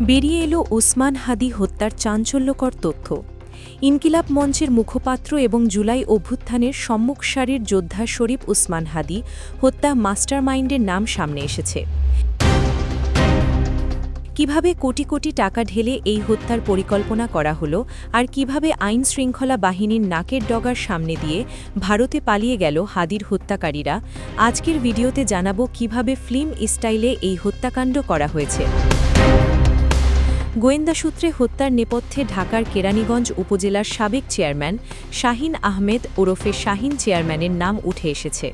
বেরিয়ে এলো ওসমান হাদি হত্যার চাঞ্চল্যকর তথ্য। ইনকিলাব মঞ্চের মুখপাত্র এবং জুলাই অভ্যুত্থানের সম্মুখ সারির যোদ্ধা শরীফ উসমান হাদি হত্যা মাস্টারমাইন্ডের নাম সামনে এসেছে। কীভাবে কোটি কোটি টাকা ঢেলে এই হত্যার পরিকল্পনা করা হলো আর কীভাবে আইন শৃঙ্খলা বাহিনীর নাকের ডগার সামনে দিয়ে ভারতে পালিয়ে গেল হাদির হত্যাকারীরা, আজকের ভিডিওতে জানাব কীভাবে ফিল্ম স্টাইলে এই হত্যাকাণ্ড করা হয়েছে। গোয়েন্দা সূত্রে হত্যার নেপথ্যে ঢাকার কেরানীগঞ্জ উপজেলার সাবেক চেয়ারম্যান শাহিন আহমেদ ওরফে শাহিন চেয়ারম্যানের নাম উঠে এসেছে।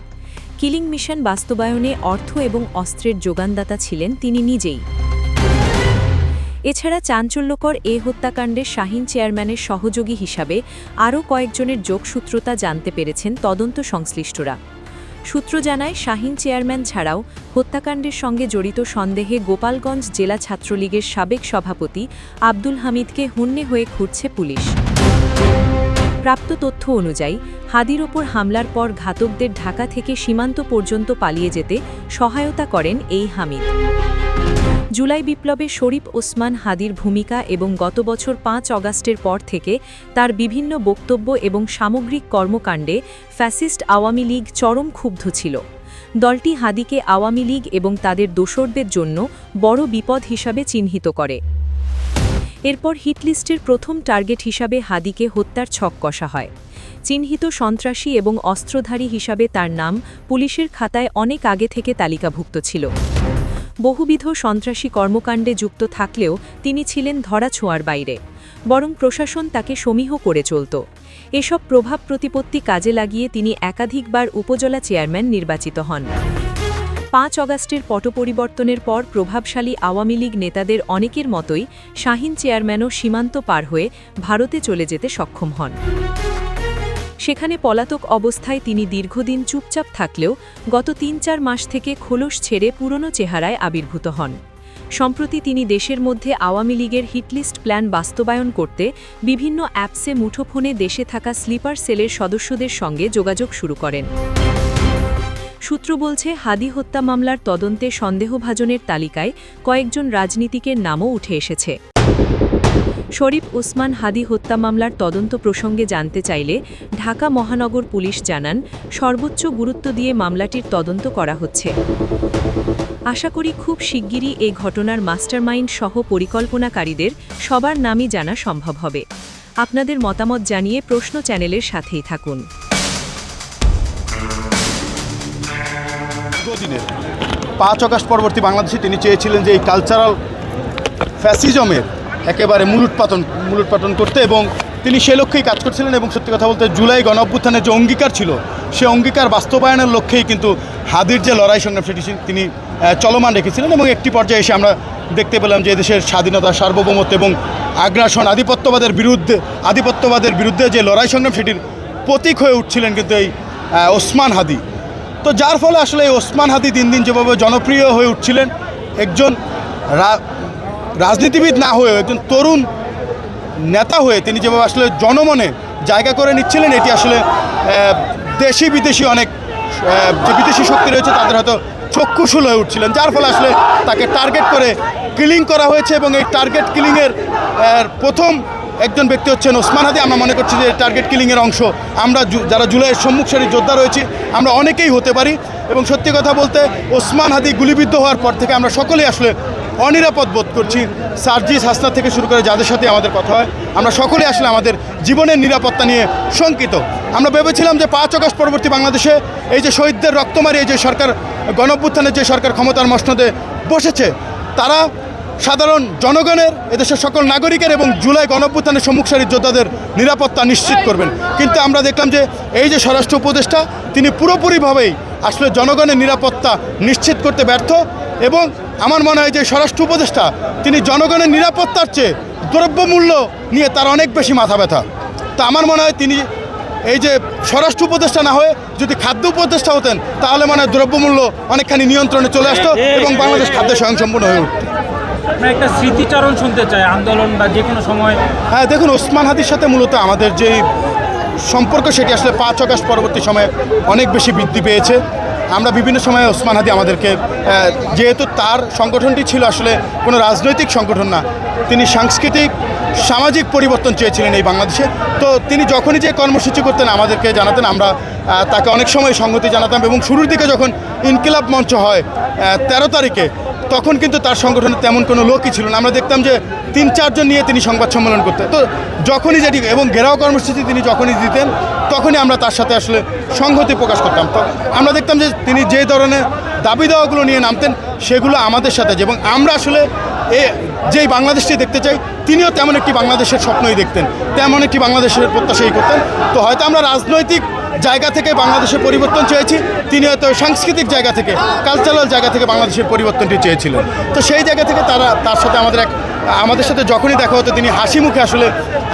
কিলিং মিশন বাস্তবায়নে অর্থ এবং অস্ত্রের যোগানদাতা ছিলেন তিনি নিজেই। এছাড়া চাঞ্চল্যকর এ হত্যাকাণ্ডে শাহিন চেয়ারম্যানের সহযোগী হিসাবে আরও কয়েকজনের যোগসূত্রতা জানতে পেরেছেন তদন্ত সংশ্লিষ্টরা। সূত্র জানায়, শাহিন চেয়ারম্যান ছাড়াও হত্যাকাণ্ডের সঙ্গে জড়িত সন্দেহে গোপালগঞ্জ জেলা ছাত্রলীগের সাবেক সভাপতি আব্দুল হামিদকে হুন্নে হয়ে খুঁজছে পুলিশ। প্রাপ্ত তথ্য অনুযায়ী, হাদির ওপর হামলার পর ঘাতকদের ঢাকা থেকে সীমান্ত পর্যন্ত পালিয়ে যেতে সহায়তা করেন এই হামিদ। জুলাই বিপ্লবে শরীফ ওসমান হাদির ভূমিকা এবং গত বছর পাঁচ অগাস্টের পর থেকে তার বিভিন্ন বক্তব্য এবং সামগ্রিক কর্মকাণ্ডে ফ্যাসিস্ট আওয়ামী লীগ চরম ক্ষুব্ধ ছিল। দলটি হাদিকে আওয়ামী লীগ এবং তাদের দোসরদের জন্য বড় বিপদ হিসাবে চিহ্নিত করে। এরপর হিটলিস্টের প্রথম টার্গেট হিসাবে হাদিকে হত্যার ছক কষা হয়। চিহ্নিত সন্ত্রাসী এবং অস্ত্রধারী হিসাবে তার নাম পুলিশের খাতায় অনেক আগে থেকে তালিকাভুক্ত ছিল। বহুবিধ সন্ত্রাসী কর্মকাণ্ডে যুক্ত থাকলেও তিনি ছিলেন ধরাছোঁয়ার বাইরে। বরং প্রশাসন তাকে সমীহ করে চলত। এসব প্রভাব প্রতিপত্তি কাজে লাগিয়ে তিনি একাধিকবার উপজেলা চেয়ারম্যান নির্বাচিত হন। পাঁচ অগাস্টের পট পরিবর্তনের পর প্রভাবশালী আওয়ামী লীগ নেতাদের অনেকের মতোই শাহিন চেয়ারম্যানও সীমান্ত পার হয়ে ভারতে চলে যেতে সক্ষম হন। সেখানে পলাতক অবস্থায় তিনি দীর্ঘদিন চুপচাপ থাকলেও গত তিন চার মাস থেকে খোলস ছেড়ে পুরনো চেহারায় আবির্ভূত হন। সম্প্রতি তিনি দেশের মধ্যে আওয়ামী লীগের হিটলিস্ট প্ল্যান বাস্তবায়ন করতে বিভিন্ন অ্যাপসে মুঠোফোনে দেশে থাকা স্লিপার সেলের সদস্যদের সঙ্গে যোগাযোগ শুরু করেন। সূত্র বলছে, হাদি হত্যা মামলার তদন্তে সন্দেহভাজনের তালিকায় কয়েকজন রাজনীতিকের নামও উঠে এসেছে। শরীফ ওসমান হাদি হত্যা মামলার তদন্ত প্রসঙ্গে জানতে চাইলে ঢাকা মহানগর পুলিশ জানান, সর্বোচ্চ গুরুত্ব দিয়ে মামলাটির তদন্ত করা হচ্ছে। আশা করি খুব শিগগিরই এই ঘটনার মাস্টারমাইন্ড সহ পরিকল্পনাকারীদের সবার নামই জানা সম্ভব হবে। আপনাদের মতামত জানিয়ে প্রশ্ন চ্যানেলের সাথেই থাকুন। পাঁচ অগাস্ট পরবর্তী বাংলাদেশে তিনি চেয়েছিলেন যে এই কালচারাল ফ্যাসিজমের একেবারে মূলোৎপাতন মূলোৎপাতন করতে এবং তিনি সে লক্ষ্যেই কাজ করছিলেন এবং সত্যি কথা বলতে জুলাই গণ অভ্যুত্থানের যে অঙ্গীকার ছিল, সে অঙ্গীকার বাস্তবায়নের লক্ষ্যেই কিন্তু হাদির যে লড়াই সংগ্রাম সেটি তিনি চলমান রেখেছিলেন এবং একটি পর্যায়ে এসে আমরা দেখতে পেলাম যে দেশের স্বাধীনতা, সার্বভৌমত্ব এবং আগ্রাসন, আধিপত্যবাদের বিরুদ্ধে আধিপত্যবাদের বিরুদ্ধে যে লড়াই সংগ্রাম সেটির প্রতীক হয়ে উঠছিলেন কিন্তু এই ওসমান হাদি। তো যার ফলে আসলে এই ওসমান হাদি দিন দিন যেভাবে জনপ্রিয় হয়ে উঠছিলেন, একজন রাজনীতিবিদ না হয়েও একজন তরুণ নেতা হয়ে তিনি যেভাবে আসলে জনমনে জায়গা করে নিচ্ছিলেন, এটি আসলে দেশি বিদেশি অনেক যে বিদেশি শক্তি রয়েছে তাদের হয়তো চক্ষুশূল হয়ে উঠছিলেন, যার ফলে আসলে তাকে টার্গেট করে কিলিং করা হয়েছে এবং এই টার্গেট কিলিংয়ের প্রথম একজন ব্যক্তি হচ্ছেন ওসমান হাদি। আমরা মনে করছি যে টার্গেট কিলিংয়ের অংশ আমরা যারা জুলাইয়ের সম্মুখ সারির যোদ্ধা রয়েছি, আমরা অনেকেই হতে পারি এবং সত্যি কথা বলতে ওসমান হাদি গুলিবিদ্ধ হওয়ার পর থেকে আমরা সকলেই আসলে অনিরাপদ বোধ করছি। সার্জিস হাসনা থেকে শুরু করে যাদের সাথে আমাদের কথা হয়, আমরা সকলে আসলে আমাদের জীবনের নিরাপত্তা নিয়ে শঙ্কিত। আমরা ভেবেছিলাম যে পাঁচ অগস্ট পরবর্তী বাংলাদেশে এই যে শহীদদের রক্তমারি, এই যে সরকার গণঅভ্যুত্থানের যে সরকার ক্ষমতার মসনদে বসেছে, তারা সাধারণ জনগণের, এদেশের সকল নাগরিকের এবং জুলাই গণঅভ্যুত্থানের সম্মুখ সারির যোদ্ধাদের নিরাপত্তা নিশ্চিত করবেন। কিন্তু আমরা দেখলাম যে এই যে স্বরাষ্ট্র উপদেষ্টা, তিনি পুরোপুরিভাবেই আসলে জনগণের নিরাপত্তা নিশ্চিত করতে ব্যর্থ। এবং আমার মনে হয় যে স্বরাষ্ট্র উপদেষ্টা তিনি জনগণের নিরাপত্তার চেয়ে দ্রব্যমূল্য নিয়ে তার অনেক বেশি মাথা ব্যথা। তো আমার মনে হয় তিনি এই যে স্বরাষ্ট্র উপদেষ্টা না হয়ে যদি খাদ্য উপদেষ্টা হতেন তাহলে মনে হয় দ্রব্যমূল্য অনেকখানি নিয়ন্ত্রণে চলে আসতো এবং বাংলাদেশ খাদ্য স্বয়ংসম্পূর্ণ হয়ে উঠত। একটা স্মৃতিচারণ শুনতে চাই আন্দোলন বা যে কোনো সময়। হ্যাঁ দেখুন ওসমান হাদির সাথে মূলত আমাদের যেই সম্পর্ক সেটি আসলে পাঁচ আগস্ট পরবর্তী সময়ে অনেক বেশি বৃদ্ধি পেয়েছে। আমরা বিভিন্ন সময়ে ওসমান হাদি আমাদেরকে যেহেতু তার সংগঠনটি ছিল আসলে কোনো রাজনৈতিক সংগঠন না, তিনি সাংস্কৃতিক, সামাজিক পরিবর্তন চেয়েছিলেন এই বাংলাদেশে। তো তিনি যখনই যে কর্মসূচি করতেন, আমাদেরকে জানাতেন, আমরা তাকে অনেক সময় সংগতি জানাতাম এবং শুরুর দিকে যখন ইনকিলাব মঞ্চ হয় তেরো তারিখে তখন কিন্তু তার সংগঠনে তেমন কোনো লোকই ছিল না। আমরা দেখতাম যে তিন, চারজন নিয়ে তিনি সংবাদ সম্মেলন করতেন তো যখনই যেটি এবং ঘেরাও কর্মসূচি তিনি যখনই দিতেন, তখনই আমরা তার সাথে আসলে সংহতি প্রকাশ করতাম। তো আমরা দেখতাম যে তিনি যে ধরনের দাবি দেওয়াগুলো নিয়ে নামতেন, সেগুলো আমাদের সাথে এবং আমরা আসলে এ যেই বাংলাদেশটি দেখতে চাই, তিনিও তেমন একটি বাংলাদেশের স্বপ্নই দেখতেন। তেমন একটি বাংলাদেশের প্রত্যাশাই করতেন। তো হয়তো আমরা রাজনৈতিক জায়গা থেকে বাংলাদেশের পরিবর্তন চেয়েছি। তিনি হয়তো সাংস্কৃতিক জায়গা থেকে কালচারাল জায়গা থেকে বাংলাদেশের পরিবর্তনটি চেয়েছিলেন। তো সেই জায়গা থেকে তারা, তার সাথে আমাদের এক, আমাদের সাথে যখনই দেখা হতো, তিনি হাসি মুখে আসলে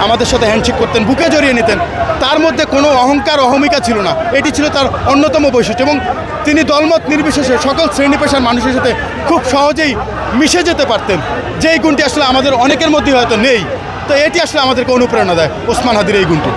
আমাদের সাথে হ্যান্ডশেক করতেন, বুকে জড়িয়ে নিতেন। তার মধ্যে কোনো অহংকার, অহমিকা ছিল না। এটি ছিল তার অন্যতম বৈশিষ্ট্য এবং তিনি দলমত নির্বিশেষে সকল শ্রেণি পেশার মানুষের সাথে খুব সহজেই মিশে যেতে পারতেন। যেই গুণটি আসলে আমাদের অনেকের মধ্যেই হয়তো নেই। তো এটি আসলে আমাদেরকে অনুপ্রেরণা দেয়, ওসমান হাদির এই গুণটি।